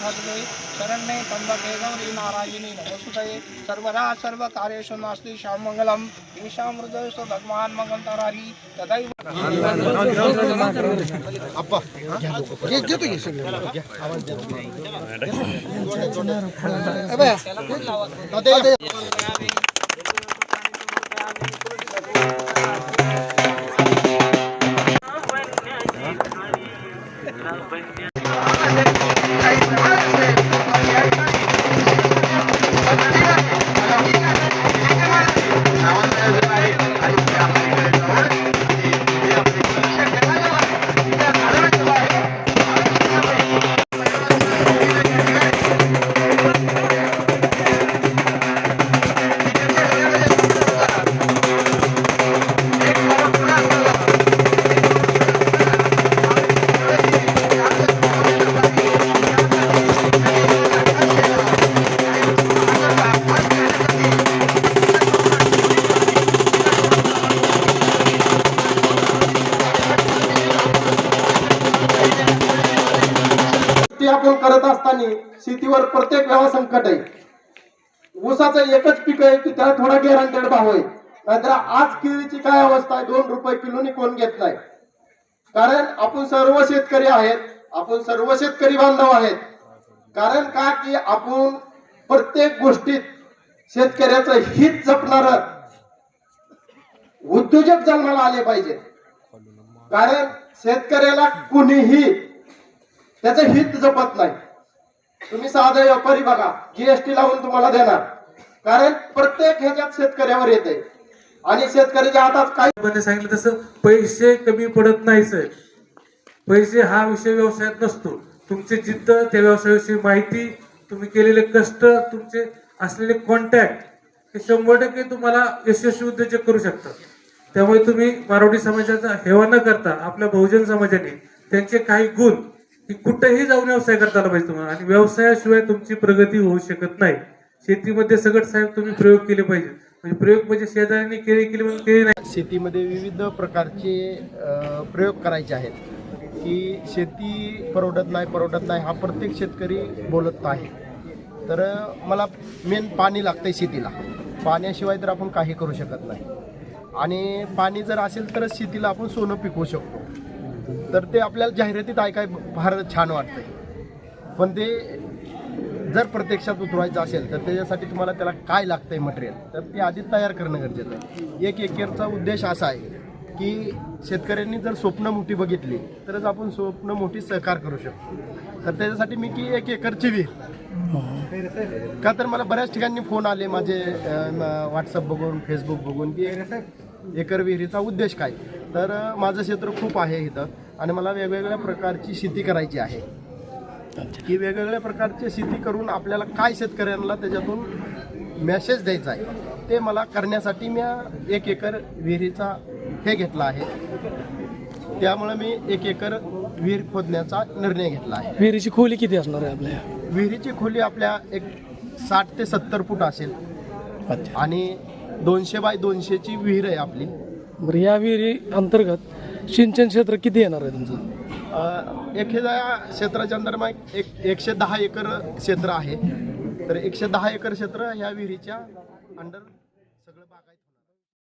भद्रे शरण्ये त्र्यंबके गौरी नारायणी नमोस्तुते सर्वदा सर्व कार्येषु नास्ति श्यामङ्गलम् ईशां हृदयस्तु भगवान् मङ्गलतरारी तदैव शेती आपण करत असताना शेतीवर प्रत्येक वेळा संकट आहे. ऊसाचं एकच पीक आहे की त्याला थोडा गॅरंटेड भाव आहे. नाहीतर आज केळीची काय अवस्था आहे? दोन रुपये किलोनी कोण घेत नाही. कारण आपण सर्व शेतकरी आहेत. आपण सर्व शेतकरी बांधव आहेत. कारण का? की आपण प्रत्येक गोष्टीत शेतकऱ्याचं हित जपणार उद्योजक जन्माला आले पाहिजेत कारण शेतकऱ्याला कुणीही त्याचं हित जपत नाही. तुम्ही साधा व्यापारी बघा जीएसटी लावून तुम्हाला देणार. कारण प्रत्येक ह्याच्यात शेतकऱ्यावर येते आणि शेतकऱ्याच्या हातात काय सांगितलं तसं पैसे कमी पडत नाही सर. पैसे हा विषय व्यवसायात नसतो. तुमचे जिद्द त्या व्यवसायाविषयी माहिती तुम्ही केलेले कष्ट तुमचे असलेले कॉन्टॅक्ट हे शंभर टक्के तुम्हाला यशस्वी उद्योजक करू शकतात. त्यामुळे तुम्ही मारवाडी समाजाचा हेवा न करता आपल्या बहुजन समाजाने त्यांचे काही गुण की कुठेही जाऊन व्यवसाय करता आला पाहिजे तुम्हाला. आणि व्यवसायाशिवाय तुमची प्रगती होऊ शकत नाही. शेतीमध्ये सगळं साहेब तुम्ही प्रयोग केले पाहिजे म्हणजे प्रयोग म्हणजे शेजाऱ्यांनी केले केले म्हणून केले नाही. शेतीमध्ये विविध प्रकारचे प्रयोग करायचे आहेत. की शेती परवडत नाही परवडत नाही हा प्रत्येक शेतकरी बोलत आहे. तर मला मेन पाणी लागतंय शेतीला. पाण्याशिवाय तर आपण काही करू शकत नाही. आणि पाणी जर असेल तरच शेतीला आपण सोनं पिकवू शकतो. तर ते आपल्याला जाहिरातीत ऐकाय फार छान वाटतंय. पण ते जर प्रत्यक्षात उतरवायचं असेल तर त्याच्यासाठी तुम्हाला त्याला काय लागतंय मटेरियल तर ते आधीच तयार करणं गरजेचं आहे. एक एकरचा उद्देश असा आहे की शेतकऱ्यांनी जर स्वप्न मोठी बघितली तरच आपण स्वप्न मोठी सहकार करू शकतो. तर त्याच्यासाठी मी की एक एकरची विहीर. का तर मला बऱ्याच ठिकाणी फोन आले माझे व्हॉट्सअप बघून फेसबुक बघून की एकर विहिरीचा उद्देश काय? तर माझं क्षेत्र खूप आहे इथं आणि मला वेगवेगळ्या प्रकारची शेती करायची आहे. की वेगवेगळ्या प्रकारची शेती करून आपल्याला काय शेतकऱ्यांना त्याच्यातून मेसेज द्यायचा आहे ते मला करण्यासाठी मी एक एकर विहिरीचा हे घेतला आहे. त्यामुळे मी एक एकर विहीर खोदण्याचा निर्णय घेतला आहे. विहिरीची खोली किती असणार आहे आपल्या? विहिरीची खोली आपल्या एक साठ ते सत्तर फूट असेल. आणि दोनशे बाय दोनशेची विहीर आहे आपली. बरं या विहिरी अंतर्गत सिंचन क्षेत्र किती येणार आहे तुमचं? अ, एखाद्या क्षेत्राच्या अंदर मग एक एकशे दहा एकर क्षेत्र आहे. तर एकशे दहा एकर क्षेत्र ह्या विहिरीच्या अंडर सगळं बागायत